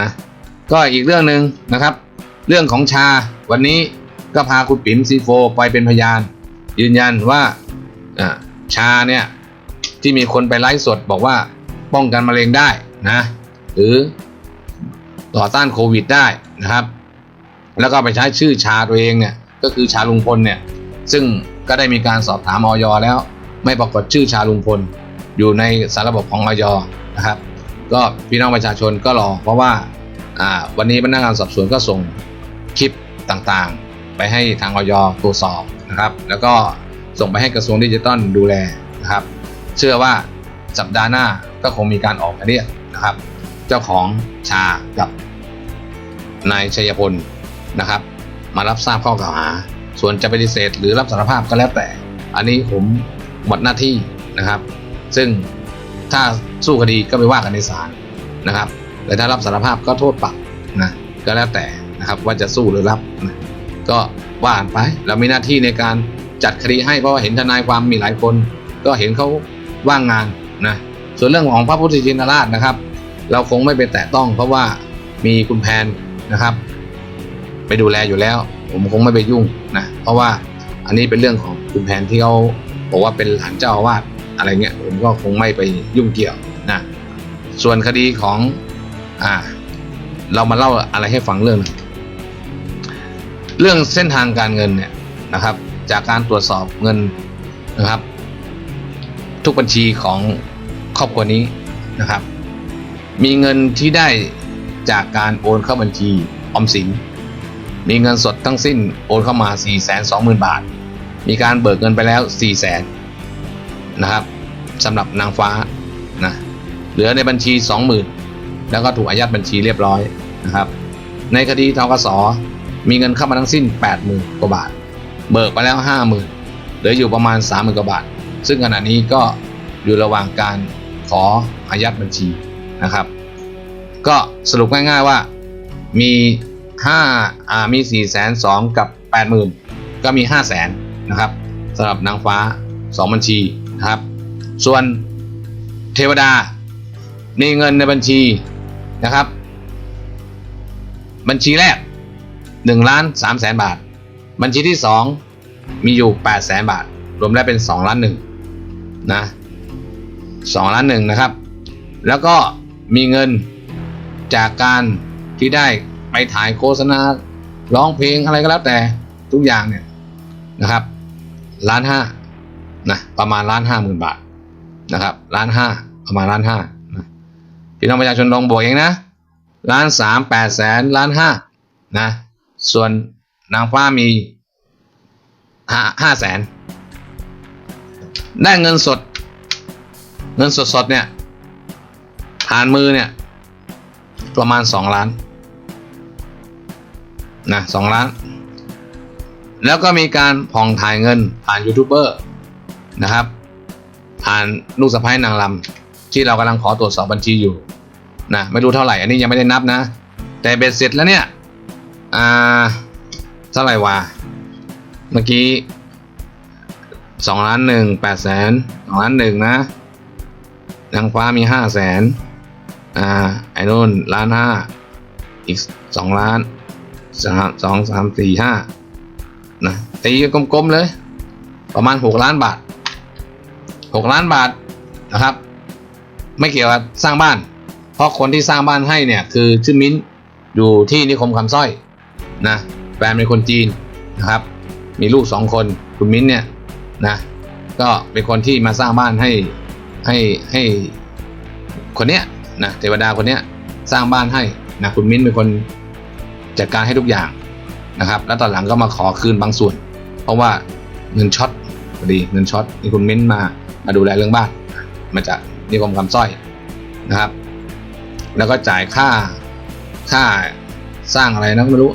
นะก็อีกเรื่องหนึ่งนะครับ เรื่องของชาวันนี้ก็พาคุณปิ๋มซีโฟไปเป็นพยาน ยืนยันว่าชาเนี่ยที่มีคนไปไลฟ์สดบอกว่าป้องกันมะเร็งได้นะหรือต่อต้านโควิดได้นะครับ แล้วก็ไปใช้ชื่อชาตัวเองเนี่ยก็คือชาลุงพลเนี่ยซึ่งก็ได้มีการสอบถามออยแล้ว ไม่ปรากฏชื่อชาลุงพลอยู่ในสารระบบของออยนะครับ ก็พี่น้องประชาชนก็รอเพราะว่าวันนี้พนักงานสอบสวนก็ส่งคลิปต่างๆ ไปให้ทางออยตรวจสอบนะครับ แล้วก็ส่งไปให้กระทรวงดิจิทัลดูแลนะครับ เชื่อว่าสัปดาห์หน้าก็คงมีการออกหมายเรียกนะครับ เจ้าของชากับนายชัยพลนะครับ มารับทราบข้อกล่าวหา ส่วนจะปฏิเสธหรือรับสารภาพก็แล้วแต่ อันนี้ผมหมดหน้าที่นะครับ ซึ่งถ้า สู้คดีก็ไปว่ากันในศาลนะครับแต่ถ้ารับสารภาพก็โทษปรับนะก็แล้วแต่นะครับว่าจะสู้หรือรับนะก็ว่ากันไปเรามีหน้าที่ในการจัดคดีให้เพราะว่าเห็นทนายความมีหลายคน ก็เห็นเขาว่างงานนะส่วนเรื่องของพระพุทธชินราชนะครับ เราคงไม่ไปแตะต้องเพราะว่ามีคุณแพนนะครับ ไปดูแลอยู่แล้ว ผมคงไม่ไปยุ่งนะเพราะว่าอันนี้เป็นเรื่องของคุณแพนที่เขาบอกว่าเป็นหลานเจ้าอาวาสอะไรเงี้ยผมก็คงไม่ไปยุ่งเกี่ยว ส่วนคดีของอ่าเรามาเล่าอะไรให้ฟังเรื่อง เรื่องเส้นทางการเงินเนี่ยนะครับ จากการตรวจสอบเงินนะครับ ทุกบัญชีของครอบครัวนี้นะครับ มีเงินที่ได้จากการโอนเข้าบัญชีออมสิน มีเงินสดทั้งสิ้นโอนเข้ามา 4 2 0 0 0 0 บาท มีการเบิกเงินไปแล้ว 4 0 0 0 0 0นะครับสำหรับนางฟ้า เหลือในบัญชี 20,000 แล้วก็ถูกอายัดบัญชีเรียบร้อยนะครับ ในคดีทกสมีเงินเข้ามาทั้งสิ้น 80,000กว่าบาท เบิกไปแล้ว 50,000 เหลืออยู่ประมาณ 30,000กว่าบาท ซึ่งขณะนี้ก็อยู่ระหว่างการขออายัดบัญชีนะครับ ก็สรุปง่ายๆว่ามีห้าอ่ามีสี่แสนสองกับแปดหมื่นก็มีห้าแสนนะครับสำหรับนางฟ้าสองบัญชีนะครับ ส่วนเทวดา มีเงินในบัญชีนะครับ บัญชีแรกหนึ่งล้านสามแสนบาท บัญชีที่สองมีอยู่แปดแสนบาท รวมแล้วเป็นสองล้านหนึ่งนะสองล้านหนึ่งนะครับ แล้วก็มีเงินจากการที่ได้ไปถ่ายโฆษณาร้องเพลงอะไรก็แล้วแต่ทุกอย่างเนี่ยนะครับล้านห้านะประมาณล้านห้าหมื่นบาทนะครับล้านห้าประมาณล้านห้านะ พี่น้องประชาชนลองบวกเองนะล้านสามแปดแสนล้านห้านะส่วนนางฟ้ามีห้าห้าแสนได้เงินสด เงินสดๆเนี่ยผ่านมือเนี่ยประมาณสองล้านนะสองล้าน แล้วก็มีการผ่องถ่ายเงินผ่านยูทูบเบอร์นะครับ ผ่านลูกสะพ้ายนางลำที่เรากำลังขอตรวจสอบบัญชีอยู่ นะไม่รู้เท่าไหร่ อันนี้ยังไม่ได้นับนะ แต่เบ็ดเสร็จแล้วเนี่ย อ่า เท่าไหร่วะ เมื่อกี้สองล้านหนึ่งแปดแสนสองล้านหนึ่งนะนางฟ้ามีห้าแสนอ่า ไอ้นู่นล้านห้าอีกสองล้านสามสองสามสี่ห้านะตีกลมๆเลย ประมาณหกล้านบาทหกล้านบาทนะครับ ไม่เกี่ยวกับสร้างบ้าน เพราะคนที่สร้างบ้านให้เนี่ยคือชื่อมิ้นอยู่ที่นิคมคำสร้อยนะแฟนเป็นคนจีนนะครับ มีลูกสองคนคุณมิ้นเนี่ยนะก็เป็นคนที่มาสร้างบ้านให้ให้ให้คนเนี้ยนะเทวดาคนเนี้ยสร้างบ้านให้นะคุณมิ้นเป็นคนจัดการให้ทุกอย่างนะครับ แล้วตอนหลังก็มาขอคืนบางส่วน เพราะว่าเงินช็อตพอดีเงินช็อตนี่คุณมิ้นมามาดูแลเรื่องบ้าน มาจากนิคมคำสร้อยนะครับ แล้วก็จ่ายค่าค่าสร้างอะไรนะไม่รู้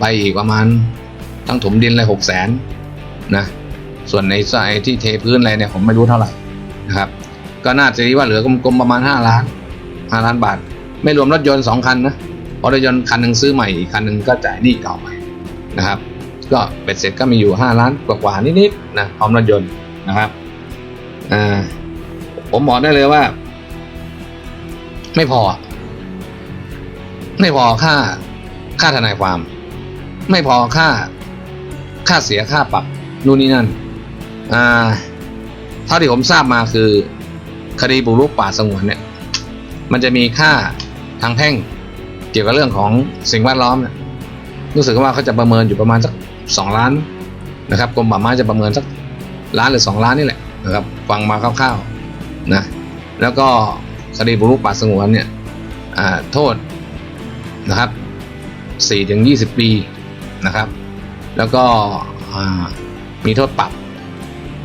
ไปอีกประมาณทั้งถมดินเลยหกแสนนะส่วนในไอ้ที่เทพื้นอะไรเนี่ยผมไม่รู้เท่าไหร่นะครับ ก็น่าจะดีว่าเหลือกลมๆประมาณห้าล้านห้าล้านบาท ไม่รวมรถยนต์สองคันนะเพราะรถยนต์คันหนึ่งซื้อใหม่อีกคันหนึ่งก็จ่ายหนี้เก่าใหม่นะครับ ก็เป็ดเสร็จก็มีอยู่ห้าล้านกว่าๆนิดๆนะพร้อมรถยนต์นะครับอ่าผมบอกได้เลยว่า ไม่พอ ไม่พอค่าค่าทนายความ ไม่พอค่า ค่าเสียค่าปรับนู่นนี่นั่นอ่าเท่าที่ผมทราบมาคือ คดีบุกรุกป่าสงวนเนี่ย มันจะมีค่าทางแพ่งเกี่ยวกับเรื่องของสิ่งแวดล้อมเนี่ยรู้สึกว่าเขาจะประเมินอยู่ประมาณสักสองล้านนะครับกรมป่าไม้จะประเมินสักล้านหรือสองล้านนี่แหละนะครับฟังมาคร่าวๆนะแล้วก็คดีบุกรุกป่าสงวนเนี่ยโทษ นะครับสี่ถึงยี่สิบปีนะครับ แล้วก็มีโทษปรับ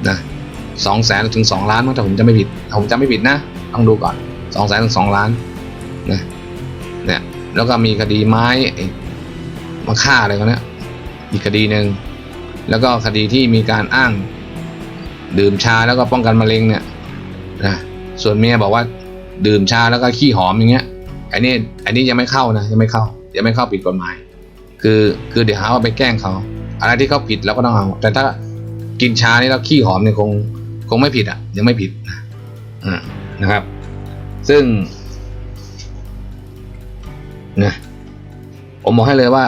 นะสองแสนถึงสองล้านมั้งถ้าผมจะไม่ผิดผมจะไม่ผิดนะต้องดูก่อนสองแสนถึงสองล้านนะเนี่ยแล้วก็มีคดีไม้มาฆ่าอะไรกันเนี่ยอีกคดีหนึ่งแล้วก็คดีที่มีการอ้างดื่มชาแล้วก็ป้องกันมะเร็งเนี่ยนะส่วนเมียบอกว่าดื่มชาแล้วก็ขี้หอมอย่างเงี้ย อ้นี่ไอ้นี่ยังไม่เข้านะยังไม่เข้า ยังไม่เข้าผิดกฎหมาย คือคือเดี๋ยวหาว่าไปแกล้งเขาอะไรที่เขาผิดเราก็ต้องเอา แต่ถ้ากินชานี่แล้วขี้หอมเนี่ยคงคงไม่ผิดอะ ยังไม่ผิดนะอ่านะครับ ซึ่งนะผมบอกให้เลยว่า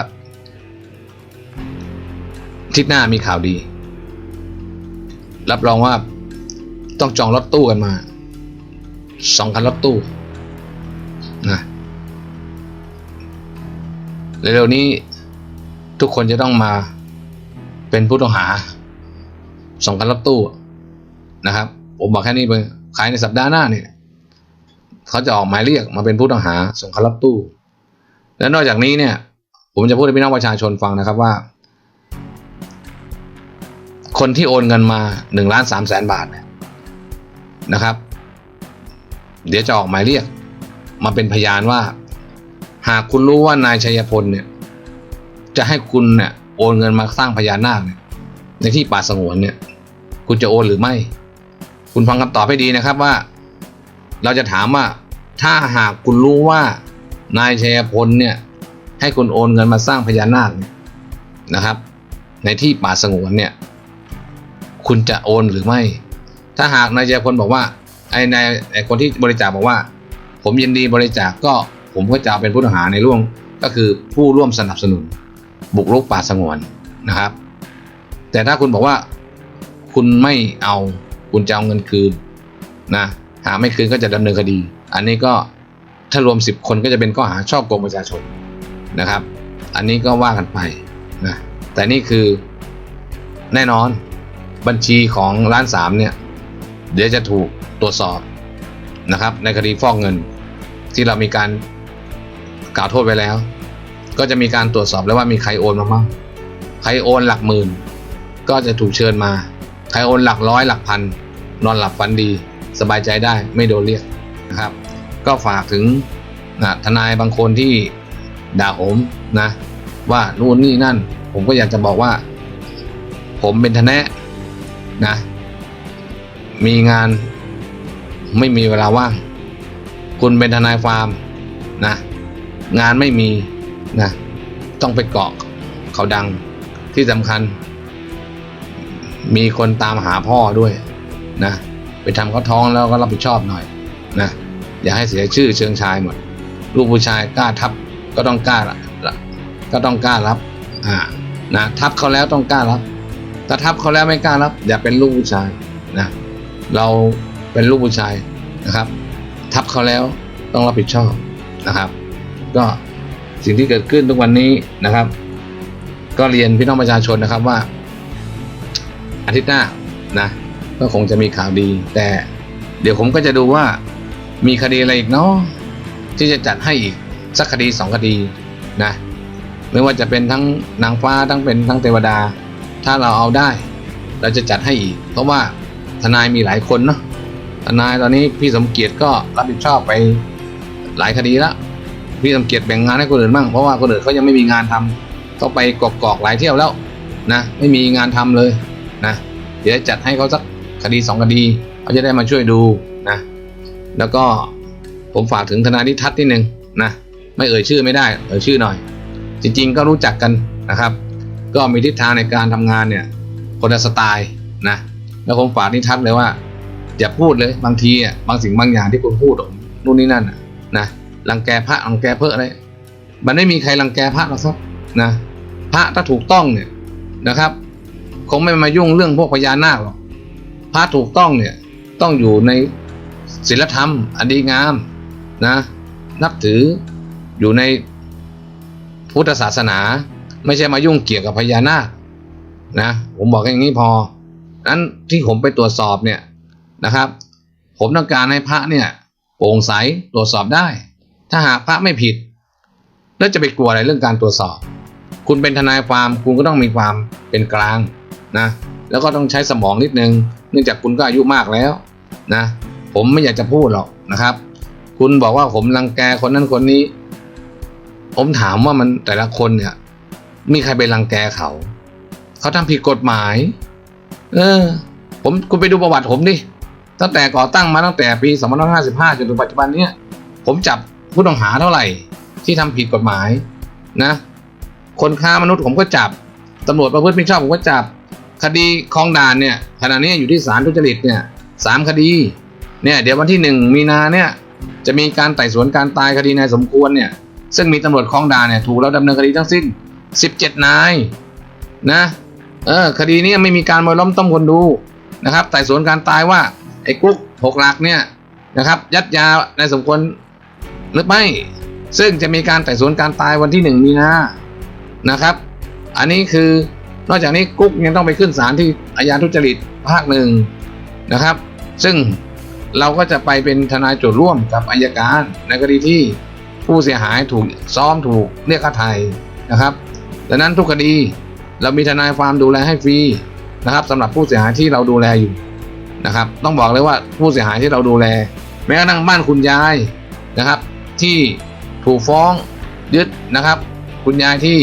ทิศหน้ามีข่าวดี รับรองว่าต้องจองรถตู้กันมาสองคันรถตู้ เร็วๆนี้ทุกคนจะต้องมาเป็นผู้ต้องหาสองคันรถตู้นะครับ ผมบอกแค่นี้ไปขายในสัปดาห์หน้าเนี่ยเขาจะออกหมายเรียกมาเป็นผู้ต้องหา ส่งคันรถตู้ และนอกจากนี้เนี่ย ผมจะพูดให้พี่น้องประชาชนฟังนะครับว่า คนที่โอนเงินมาหนึ่งล้านสามแสนบาทเนี่ยนะครับ เดี๋ยวจะออกหมายเรียก มาเป็นพยานว่า หากคุณรู้ว่านายชัยพลเนี่ย จะให้คุณเนี่ยโอนเงินมาสร้างพญานาคเนี่ย ในที่ป่าสงวนเนี่ย คุณจะโอนหรือไม่ คุณฟังคำตอบให้ดีนะครับว่า เราจะถามว่า ถ้าหากคุณรู้ว่านายชัยพลเนี่ย ให้คุณโอนเงินมาสร้างพญานาคนะครับ ในที่ป่าสงวนเนี่ย คุณจะโอนหรือไม่ ถ้าหากนายชัยพลบอกว่าไอ้นายไอ้คนที่บริจาคบอกว่า ผมยินดีบริจาคก็ ผมก็จะเอาเป็นผู้ต้องหาในร่วมก็คือผู้ร่วมสนับสนุน บุกรุกป่าสงวนนะครับ แต่ถ้าคุณบอกว่าคุณไม่เอาคุณจะเอาเงินคืนนะหาไม่คืนก็จะดำเนินคดี อันนี้ก็ถ้ารวม 10 คนก็จะเป็นข้อหาช่อโกงประชาชนนะครับ อันนี้ก็ว่ากันไปนะแต่นี่คือแน่นอนบัญชีของร้านสามเนี่ยเดี๋ยวจะถูกตรวจสอบนะครับในคดีฟอกเงินที่เรามีการ กล่าวโทษไว้แล้ว ก็จะมีการตรวจสอบแล้วว่ามีใครโอนมาบ้างใครโอนหลักหมื่น ก็จะถูกเชิญมา ใครโอนหลักร้อยหลักพัน นอนหลับฝันดี สบายใจได้ไม่โดนเรียกนะครับ ก็ฝากถึงนะทนายบางคนที่ด่าผมนะ ว่านู่นนี่นั่น ผมก็อยากจะบอกว่า ผมเป็นทนายนะ มีงานไม่มีเวลาว่าง คุณเป็นทนายฟาร์มนะ งานไม่มีนะต้องไปเกาะเขาดังที่สำคัญ มีคนตามหาพ่อด้วยนะไปทำเขาท้องแล้วก็รับผิดชอบหน่อยนะอย่าให้เสียชื่อเชิงชายหมด ลูกผู้ชายกล้าทับก็ต้องกล้าละก็ต้องกล้ารับอ่านะทับเขาแล้วต้องกล้ารับถ้าทับเขาแล้วไม่กล้ารับ อย่าเป็นลูกผู้ชายนะเราเป็นลูกผู้ชายนะครับ ทับเขาแล้วต้องรับผิดชอบนะครับ ก็สิ่งที่เกิดขึ้นทุกวันนี้นะครับ ก็เรียนพี่น้องประชาชนนะครับว่า อาทิตย์หน้านะก็คงจะมีข่าวดี แต่เดี๋ยวผมก็จะดูว่ามีคดีอะไรอีกเนาะที่จะจัดให้อีกสักคดีสองคดีนะไม่ว่าจะเป็นทั้งนางฟ้าทั้งเป็นทั้งเทวดา ถ้าเราเอาได้ เราจะจัดให้อีก เพราะว่าทนายมีหลายคนเนาะทนายตอนนี้พี่สมเกียรติก็รับผิดชอบไปหลายคดีแล้ว พี่สมเกียรติแบ่งงานให้คนอื่นบ้างเพราะว่าคนอื่นเขายังไม่มีงานทำเขาไปกอกๆหลายเที่ยวแล้วนะไม่มีงานทำเลยนะเดี๋ยวจัดให้เขาสักคดีสองคดีเขาจะได้มาช่วยดูนะแล้วก็ผมฝากถึงธนานิทัศน์นิดนึงนะไม่เอ่ยชื่อไม่ได้เอ่ยชื่อหน่อย จริง ๆ ก็รู้จักกันนะครับ ก็มีทิศทางในการทำงานเนี่ยคนละสไตล์นะแล้วผมฝากนิทัศน์เลยว่าอย่าพูดเลยบางทีอะบางสิ่งบางอย่างที่คุณพูดนู่นนี่นั่นนะ รังแกพระรังแกเพื่ออะไร มันไม่มีใครรังแกพระหรอกครับนะพระถ้าถูกต้องเนี่ยนะครับคงไม่มายุ่งเรื่องพวกพญานาคหรอกพระถูกต้องเนี่ยต้องอยู่ในศีลธรรมอันดีงามนะนับถืออยู่ในพุทธศาสนา ไม่ใช่มายุ่งเกี่ยวกับพญานาคนะผมบอกอย่างนี้พอนั้นที่ผมไปตรวจสอบเนี่ยนะครับ ผมต้องการให้พระเนี่ยโปร่งใสตรวจสอบได้ ถ้าหากพระไม่ผิด แล้วจะไปกลัวอะไรเรื่องการตรวจสอบ คุณเป็นทนายความคุณก็ต้องมีความเป็นกลางนะแล้วก็ต้องใช้สมองนิดนึง เนื่องจากคุณก็อายุมากแล้วนะผมไม่อยากจะพูดหรอกนะครับ คุณบอกว่าผมรังแกคนนั้นคนนี้ ผมถามว่ามันแต่ละคนเนี่ย มีใครไปรังแกเขา เขาทำผิดกฎหมาย เออ ผมคุณไปดูประวัติผมดิตั้งแต่ก่อตั้งมาตั้งแต่ปี 2555 จนถึงปัจจุบันเนี้ยผมจับ ผู้ต้องหาเท่าไหร่ ที่ทำผิดกฎหมายนะ คนค้ามนุษย์ผมก็จับตำรวจประพฤติไมิชอบผมก็จับ คดีคลองด่านเนี่ยขณะนี้อยู่ที่ศาลทุจริตเนี่ยสามคดีเนี่ยเดี๋ยววันที่หนึ่งมีนาเนี่ยจะมีการไต่สวนการตายคดีนายสมควรเนี่ยซึ่งมีตำรวจคลองด่านเนี่ยถูกเราดำเนินคดีทั้งสิ้น 17 นายนะเออคดีนี้ไม่มีการมาล้มต้มคนดูนะครับไต่สวนการตายว่าไอ้กุ๊กหกหลักเนี่ยนะครับยัดยานายสมควร หรือไม่ ซึ่งจะมีการไต่สวนการตายวันที่หนึ่งมีนานะครับ อันนี้คือนอกจากนี้กุ๊กยังต้องไปขึ้นศาลที่อาญาทุจริตภาคหนึ่งนะครับ ซึ่งเราก็จะไปเป็นทนายโจทย์ร่วมกับอายการ ในคดีที่ผู้เสียหายถูกซ้อมถูกเรียกค่าไทยนะครับดังนั้นทุกคดีเรามีทนายความดูแลให้ฟรีนะครับสำหรับผู้เสียหายที่เราดูแลอยู่นะครับ ต้องบอกเลยว่าผู้เสียหายที่เราดูแล แม้กระทั่งบ้านคุณยายนะครับ ที่ถูกฟ้องยึดนะครับ คุณยายที่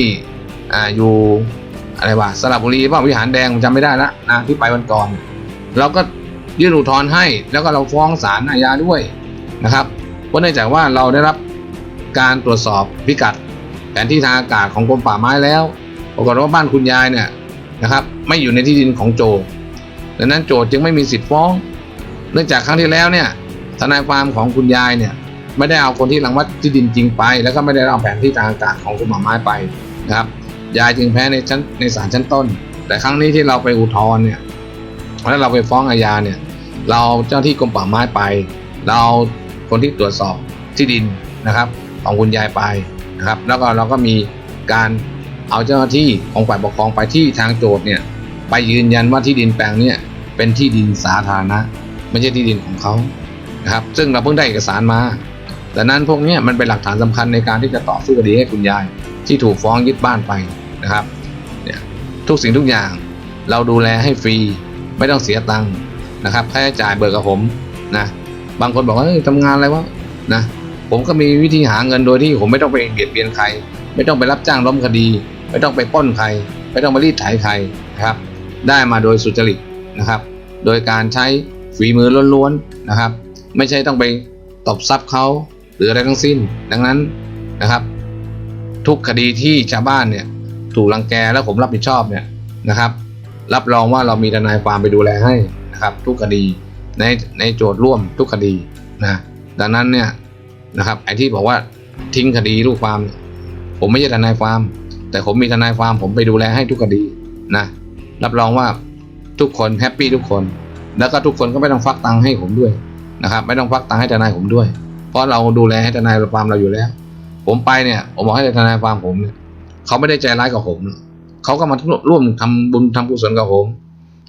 อ่าอยู่อะไรวะสระบุรีว่าวิหารแดงผมจำไม่ได้ละนะที่ไปวันก่อน เราก็ยื่นอุทธรณ์ให้ แล้วก็เราฟ้องศาลอาญาด้วยนะครับเพราะเนื่องจากว่าเราได้รับการตรวจสอบพิกัดแผนที่ทางอากาศของกรมป่าไม้แล้วปรากฏว่าบ้านคุณยายเนี่ยนะครับไม่อยู่ในที่ดินของโจดังนั้นโจทย์จึงไม่มีสิทธิ์ฟ้อง เนื่องจากครั้งที่แล้วเนี่ยทนายความของคุณยายเนี่ย ไม่ได้เอาคนที่รังวัดที่ดินจริงไป แล้วก็ไม่ได้เอาแผนที่ทางอากาศของกรมป่าไม้ไปนะครับยายจึงแพ้ในชั้นในศาลชั้นต้น แต่ครั้งนี้ที่เราไปอุทธรณ์เนี่ยแล้วเราไปฟ้องอาญาเนี่ย เราเจ้าที่กรมป่าไม้ไป เราคนที่ตรวจสอบที่ดินนะครับ ของคุณยายไปนะครับ แล้วก็เราก็มีการเอาเจ้าหน้าที่ของฝ่ายปกครองไปที่ทางโจทย์เนี่ยไปยืนยันว่าที่ดินแปลงเนี่ยเป็นที่ดินสาธารณะ ไม่ใช่ที่ดินของเขานะครับ ซึ่งเราเพิ่งได้เอกสารมา ดังนั้นพวกนี้มันเป็นหลักฐานสำคัญในการที่จะต่อสู้คดีให้คุณยาย ที่ถูกฟ้องยึดบ้านไปนะครับเนี่ยทุกสิ่งทุกอย่างเราดูแลให้ฟรีไม่ต้องเสียตังค์นะครับค่าใช้จ่ายเบิกกับผมนะบางคนบอกว่าทำงานอะไรวะนะผมก็มีวิธีหาเงินโดยที่ผมไม่ต้องไปเบียดเบียนใคร ไม่ต้องไปรับจ้างล้มคดี ไม่ต้องไปป้นใคร ไม่ต้องไปรีดไถใครนะครับ ได้มาโดยสุจริตนะครับ โดยการใช้ฝีมือล้วนๆนะครับ ไม่ใช่ต้องไปตบทรัพย์เขา หรืออะไรทั้งสิ้น ดังนั้นนะครับ ทุกคดีที่ชาวบ้านเนี่ย ถูกรังแกแล้วผมรับผิดชอบเนี่ยนะครับ รับรองว่าเรามีทนายความไปดูแลให้นะครับ ทุกคดีในในโจทย์ร่วมทุกคดีนะดังนั้นเนี่ยนะครับไอ้ที่บอกว่าทิ้งคดีลูกความ ผมไม่ใช่ทนายความ แต่ผมมีทนายความผมไปดูแลให้ทุกคดีนะรับรองว่าทุกคนแฮปปี้ทุกคน แล้วก็ทุกคนก็ไม่ต้องฟักตังค์ให้ผมด้วยนะครับ ไม่ต้องฟักตังค์ให้ทนายผมด้วย เพราะเราดูแลให้ทนายความเราอยู่แล้ว ผมไปเนี่ย ผมบอกให้ทนายความผมเนี่ยเขาไม่ได้ใจร้ายกับผมเขาก็มาร่วมทำบุญทำกุศลกับผม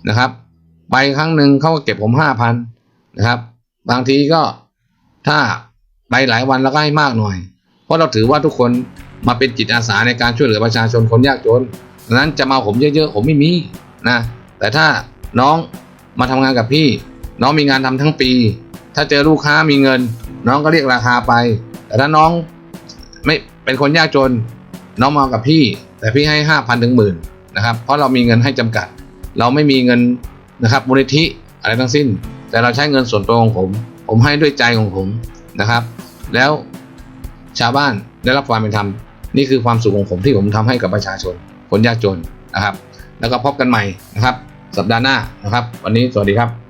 นะครับ ไปครั้งหนึ่งเขาก็เก็บผมห้าพันนะครับ บางทีก็ถ้าไปหลายวันแล้วก็ให้มากหน่อย เพราะเราถือว่าทุกคนมาเป็นจิตอาสาในการช่วยเหลือประชาชนคนยากจนดังนั้นจะมาผมเยอะๆผมไม่มีนะแต่ถ้าน้องมาทำงานกับพี่ น้องมีงานทำทั้งปี ถ้าเจอลูกค้ามีเงิน น้องก็เรียกราคาไป แต่ถ้าน้องไม่เป็นคนยากจน น้องมากับพี่ แต่พี่ให้ห้าพันถึงหมื่นนะครับ เพราะเรามีเงินให้จำกัด เราไม่มีเงินนะครับมูลนิธิอะไรทั้งสิ้น แต่เราใช้เงินส่วนตัวของผม ผมให้ด้วยใจของผมนะครับ แล้วชาวบ้านได้รับความเป็นธรรมนี่คือความสุขของผมที่ผมทำให้กับประชาชน คนยากจนนะครับ แล้วก็พบกันใหม่นะครับ สัปดาห์หน้านะครับ วันนี้สวัสดีครับ